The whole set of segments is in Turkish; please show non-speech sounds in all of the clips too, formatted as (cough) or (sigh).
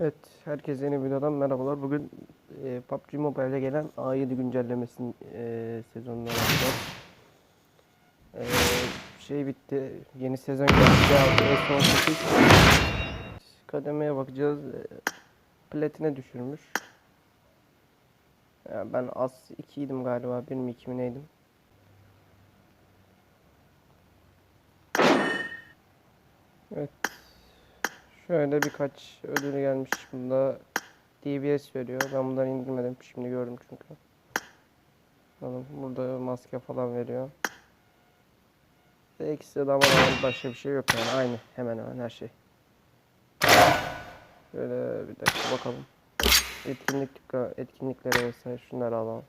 Evet, herkese yeni videodan merhabalar. Bugün e, PUBG Mobile'e gelen A7 güncellemesinin e, sezonuna bakacağız. E, şey bitti, yeni sezon geldi. C6 S18 kademeye bakacağız. E, platine düşürmüş. Ya ben az 2'ydim galiba, 1 mi 2 mi neydim? Evet. Şöyle birkaç ödülü gelmiş. Bunda DBS veriyor. Ben bunları indirmedim. Şimdi gördüm çünkü. Burada maske falan veriyor. Ve ikisi de ama başka bir şey yok yani. Aynı hemen hemen her şey. Şöyle bir dakika bakalım. Etkinlik etkinliklere vesaire şunları alalım.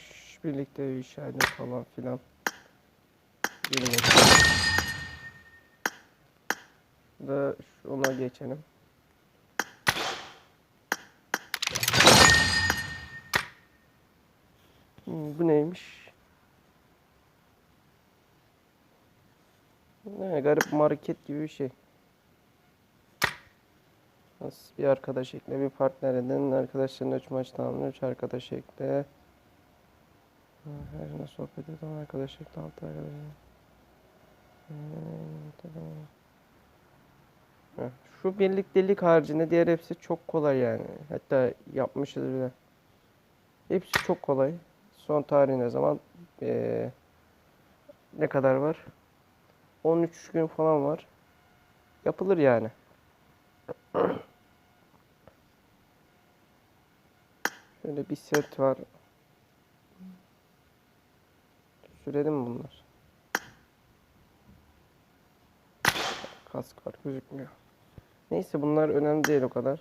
Neymiş? Birlikte ev işaretini falan filan. Bilmiyorum. Da şu- ona geçelim. Hmm, bu neymiş? Ne garip market gibi bir şey. Nasıl bir arkadaş ekle, bir partner edin. Arkadaşların 3 maç tamamlı, 3 arkadaş ekle. Her ne sohbet eden arkadaş ekle, 6 arkadaş. Hmm, Heh, Şu birliktelik haricinde diğer hepsi çok kolay yani. Hatta yapmışız bile. Hepsi çok kolay. Son tarihi ne zaman? Ee, ne kadar var? 13 gün falan var. Yapılır yani. (clears throat) Şöyle bir set var. Sürelim mi bunlar? Kask var gözükmüyor. Neyse bunlar önemli değil o kadar.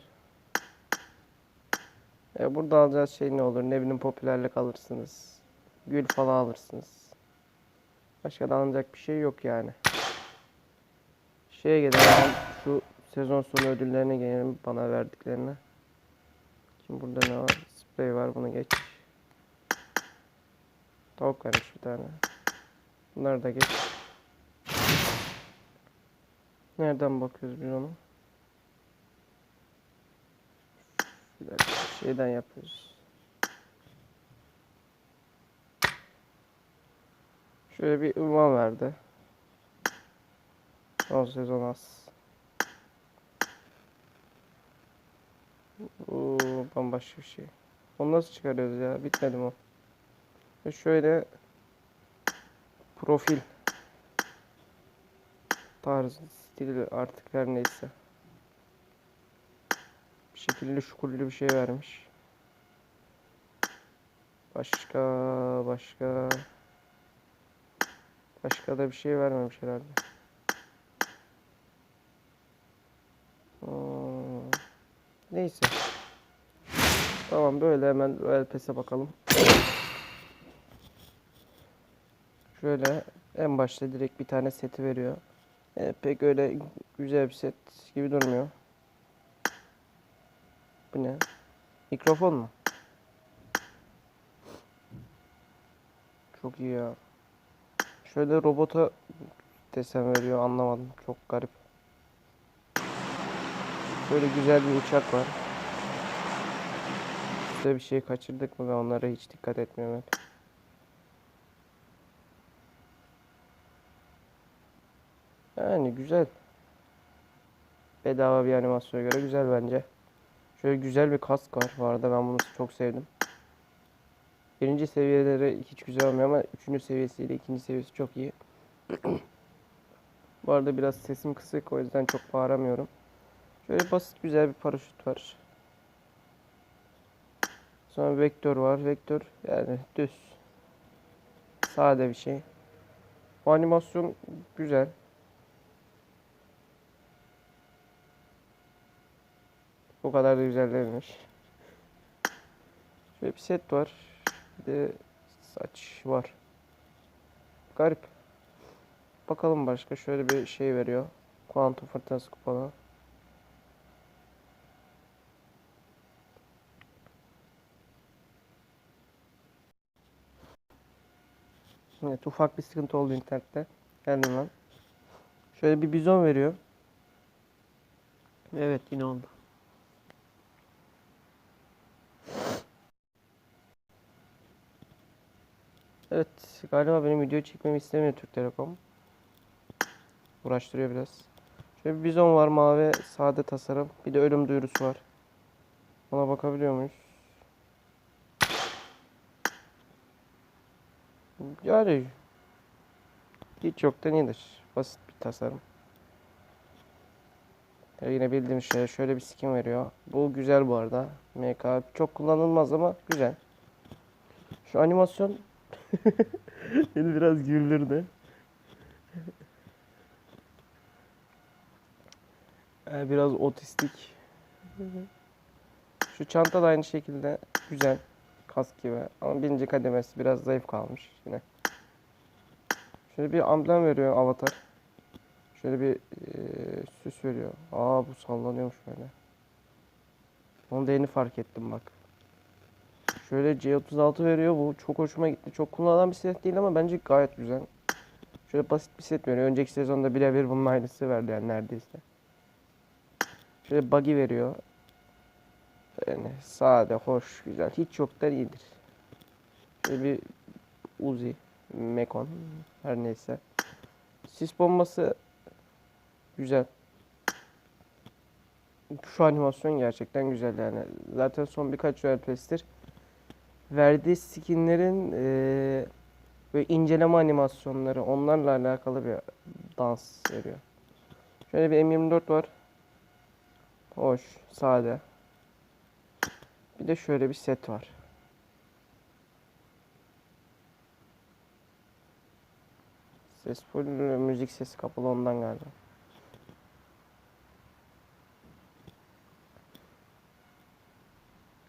E, burada alacağız şey ne olur? Ne bileyim popülerlik alırsınız. Gül falan alırsınız. Başka da alınacak bir şey yok yani. Şeye gelelim şu sezon sonu ödüllerine gelelim bana verdiklerine. Şimdi burada ne var? Sprey var bunu geç. Tavuk vermiş bir tane. Bunları da geç. Nereden bakıyoruz biz onu? Bir dakika şeyden yapıyoruz. Şöyle bir ünvan verdi. Son sezon az. Oo, bambaşka bir şey. Onu nasıl çıkarıyoruz ya? Bitmedi mi o? Ve şöyle profil tarzı, stili artık her neyse. Bir şekilde şukurlu bir şey vermiş. Başka başka başka da bir şey vermemiş herhalde. Hmm. Neyse. Tamam böyle hemen Royal Pass'e bakalım. Şöyle en başta direkt bir tane seti veriyor. E, pek öyle güzel bir set gibi durmuyor. Bu ne? Mikrofon mu? Çok iyi ya. Şöyle robota desen veriyor anlamadım. Çok garip. Böyle güzel bir uçak var. Üstte bir şey kaçırdık mı ben onlara hiç dikkat etmiyorum hep. Yani güzel. Bedava bir animasyona göre güzel bence. Şöyle güzel bir kask var. Bu arada ben bunu çok sevdim. Birinci seviyeleri hiç güzel olmuyor ama üçüncü seviyesiyle ikinci seviyesi çok iyi. (clears throat) Bu arada biraz sesim kısık o yüzden çok bağıramıyorum. Şöyle basit güzel bir paraşüt var. Sonra vektör var. Vektör yani düz. Sade bir şey. Bu animasyon güzel. Bu kadar da güzel değilmiş. Şöyle bir set var. Bir de saç var. Garip. Bakalım başka şöyle bir şey veriyor. Kuantum fırtınası kuponu. Evet, ufak bir sıkıntı oldu internette. Geldim ben. Şöyle bir bizon veriyor. Evet yine oldu. Evet, galiba benim video çekmemi istemiyor Türk Telekom. Uğraştırıyor biraz. Şöyle bir bizon var mavi sade tasarım. Bir de ölüm duyurusu var. Ona bakabiliyor muyuz? Yani hiç yoktan iyidir. Basit bir tasarım. Ya yine bildiğim şey şöyle bir skin veriyor. Bu güzel bu arada. MK çok kullanılmaz ama güzel. Şu animasyon (laughs) beni biraz güldürdü. Ee, Biraz otistik. Şu çanta da aynı şekilde güzel. Kask gibi. Ama birinci kademesi biraz zayıf kalmış yine. Şöyle bir amblem veriyor avatar. Şöyle bir eee, süs veriyor. Aa bu sallanıyormuş böyle. Onu da yeni fark ettim bak. Şöyle C36 veriyor. Bu çok hoşuma gitti. Çok kullanılan bir silah değil ama bence gayet güzel. Şöyle basit bir set veriyor. Önceki sezonda birebir bunun aynısı verdi yani neredeyse. Şöyle buggy veriyor. Yani sade, hoş, güzel. Hiç yoktan iyidir. Şöyle bir Uzi, Mekon her neyse. Sis bombası güzel. Şu animasyon gerçekten güzel yani. Zaten son birkaç RPS'tir verdiği skinlerin eee böyle inceleme animasyonları onlarla alakalı bir dans veriyor. Şöyle bir M24 var. Hoş, sade. Bir de şöyle bir set var. Ses full müzik sesi kapalı ondan galiba.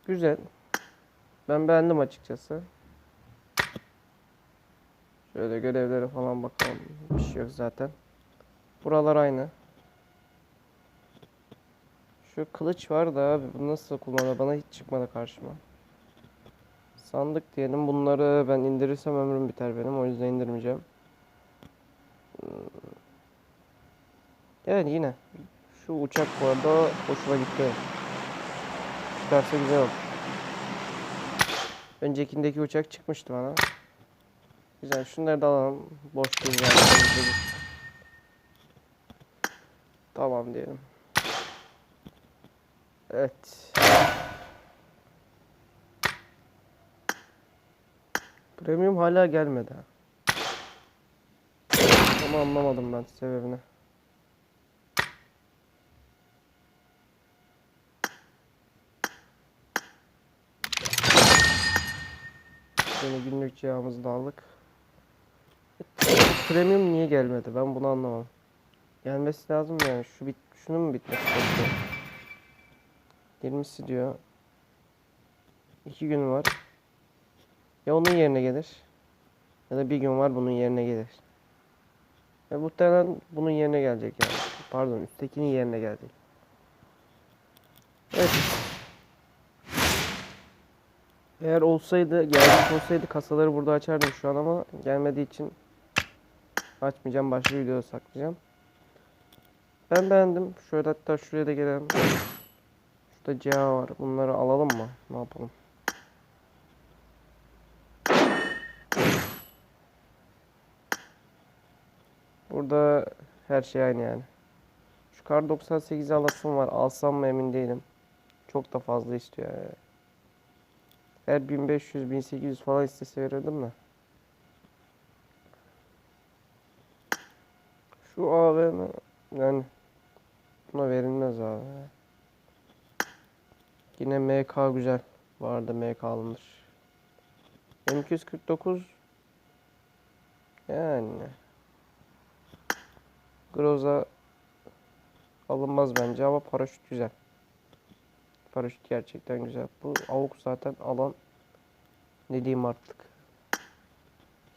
Güzel. Ben beğendim açıkçası. Şöyle görevlere falan bakalım. Bir şey yok zaten. Buralar aynı. Şu kılıç var da abi bu nasıl kullanılır bana hiç çıkmadı karşıma. Sandık diyelim bunları ben indirirsem ömrüm biter benim o yüzden indirmeyeceğim. Yani yine şu uçak bu arada hoşuma gitti. Çıkarsa güzel olur. Öncekindeki uçak çıkmıştı bana. Güzel. Şunları da alalım. Boş değil. Tamam diyelim. Evet. Premium hala gelmedi. Ama anlamadım ben sebebini. Yine günlük yağımızı da aldık. Premium niye gelmedi? Ben bunu anlamam. Gelmesi lazım yani. Şu bit şunun mu bitmesi gerekiyor? 20'si diyor. 2 gün var. Ya onun yerine gelir. Ya da bir gün var bunun yerine gelir. Ya muhtemelen bunun yerine gelecek yani. Pardon üsttekinin yerine gelecek. Evet. Eğer olsaydı, gelmiş olsaydı kasaları burada açardım şu an ama gelmediği için açmayacağım. Başka videoda saklayacağım. Ben beğendim. Şöyle hatta şuraya da gelelim. Şurada CA var. Bunları alalım mı? Ne yapalım? Burada her şey aynı yani. Şu kar 98 alasım var. Alsam mı emin değilim. Çok da fazla istiyor yani. Eğer 1500 1800 falan istese verirdim de. Şu AVM yani buna verilmez abi. Yine MK güzel. Vardı MK alınır. M249 yani Groza alınmaz bence ama paraşüt güzel. Paraşüt gerçekten güzel. Bu avuk zaten alan ne diyeyim artık.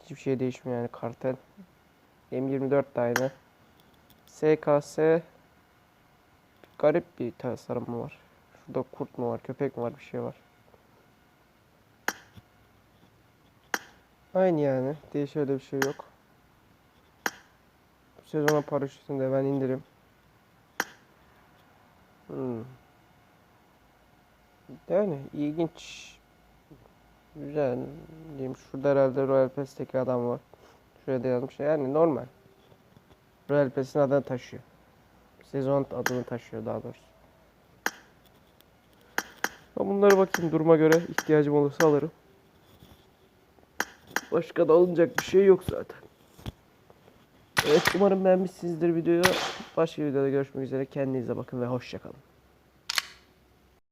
Hiçbir şey değişmiyor yani kartel. M24 de aynı. SKS garip bir tasarımı var. Şurada kurt mu var, köpek mi var, bir şey var. Aynı yani. Değişik öyle bir şey yok. Bu sezona paraşütünü de ben indirim. Hmm. Yani ilginç. Güzel. Diyeyim şurada herhalde Royal Pass'teki adam var. Şuraya da yazmış. Yani normal. Royal Pass'in adını taşıyor. Sezon adını taşıyor daha doğrusu. Ben bunlara bakayım duruma göre ihtiyacım olursa alırım. Başka da alınacak bir şey yok zaten. Evet umarım beğenmişsinizdir videoyu. Başka videoda görüşmek üzere. Kendinize bakın ve hoşçakalın.